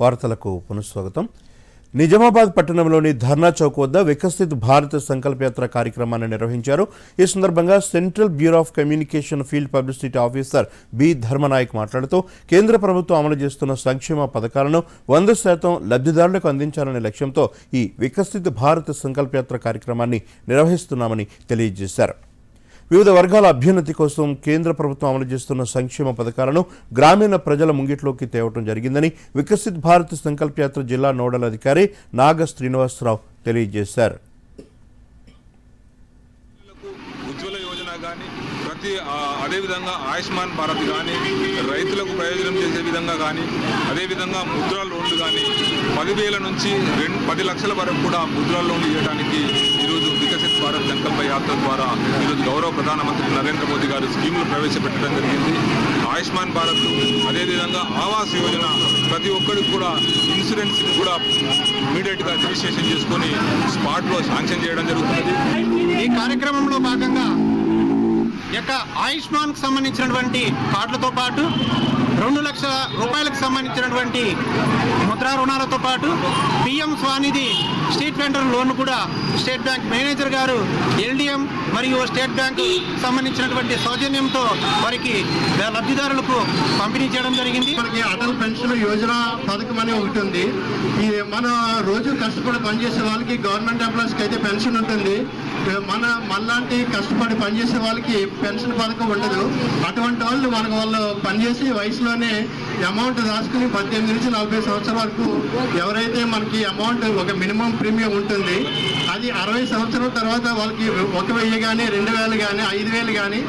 వార్తలకు పునఃస్వాగతం. నిజామాబాద్ పట్టణంలోని ధర్నా చౌక్ వద్ద వికసిత్ భారత్ సంకల్పయాత్ర కార్యక్రమాన్ని నిర్వహించారు. ఈ సందర్భంగా central bureau of communication field publicity officer B Dharmanayak మాట్లాడుతూ కేంద్ర ప్రభుత్వం అమలు చేస్తున్న సంక్షేమ పథకాలను వంద శాతం లబ్ధిదారులకు అందించాలనే లక్ష్యంతో ఈ వికసిత్ భారత్ సంకల్పయాత్ర కార్యక్రమాన్ని నిర్వహిస్తున్నామని తెలియజేశారు. వివిధ వర్గాల అభ్యున్నతి కోసం కేంద్ర ప్రభుత్వం అమలు చేస్తున్న సంక్షేమ పథకాలను గ్రామీణ ప్రజల ముంగిట్లోకి తేవటం జరిగిందని వికసిత్ భారత్ సంకల్పయాత్ర జిల్లా నోడల్ అధికారి నాగ శ్రీనివాసరావు తెలియజేశారు. ఉజ్వల యోజన కానీ ప్రతి అదేవిధంగా ఆయుష్మాన్ భారత్ కానీ రైతులకు ప్రయోజనం చేసే విధంగా కానీ అదేవిధంగా ముద్రా లోన్లు కానీ పదివేల నుంచి రెండు పది లక్షల వరకు కూడా ముద్రా లోన్లు ఇవ్వడానికి ఈరోజు భారత్ సంకల్ప యాత్ర ద్వారా ఈరోజు గౌరవ ప్రధానమంత్రి నరేంద్ర మోదీ గారు స్కీములు ప్రవేశపెట్టడం జరిగింది. ఆయుష్మాన్ భారత్ అదేవిధంగా ఆవాస్ యోజన ప్రతి ఒక్కరికి కూడా ఇన్సూరెన్స్ కూడా ఇమీడియట్గా రిజిస్ట్రేషన్ చేసుకొని స్పాట్లో శాంక్షన్ చేయడం జరుగుతుంది ఈ కార్యక్రమంలో భాగంగా యొక్క ఆయుష్మాన్కు సంబంధించినటువంటి కార్డులతో పాటు రెండు లక్షల రూపాయలకు సంబంధించినటువంటి ముద్రా రుణాలతో పాటు PM Svanidhi state vendor loan కూడా స్టేట్ బ్యాంక్ మేనేజర్ గారు ఎల్డిఎం మరియు స్టేట్ బ్యాంకు సంబంధించినటువంటి సౌజన్యంతో వారికి లబ్ధిదారులకు పంపిణీ చేయడం జరిగింది. మనకి అటల్ పెన్షన్ యోజన పథకం అని ఒకటి ఉంది. ఈ మన రోజు కష్టపడి పనిచేసే వాళ్ళకి గవర్నమెంట్ ఎంప్లాయీస్కి అయితే పెన్షన్ ఉంటుంది. మన మనలాంటి కష్టపడి పనిచేసే వాళ్ళకి పెన్షన్ పథకం ఉండదు. అటువంటి వాళ్ళు మనకు వాళ్ళు పనిచేసి వయసులోనే అమౌంట్ రాసుకుని పద్దెనిమిది నుంచి నలభై సంవత్సరాల వరకు ఎవరైతే మనకి అమౌంట్ ఒక మినిమం ప్రీమియం ఉంటుంది అది అరవై సంవత్సరం తర్వాత వాళ్ళకి ఒక వెయ్యి కానీ రెండు వేలు కానీ ఐదు వేలు కానీ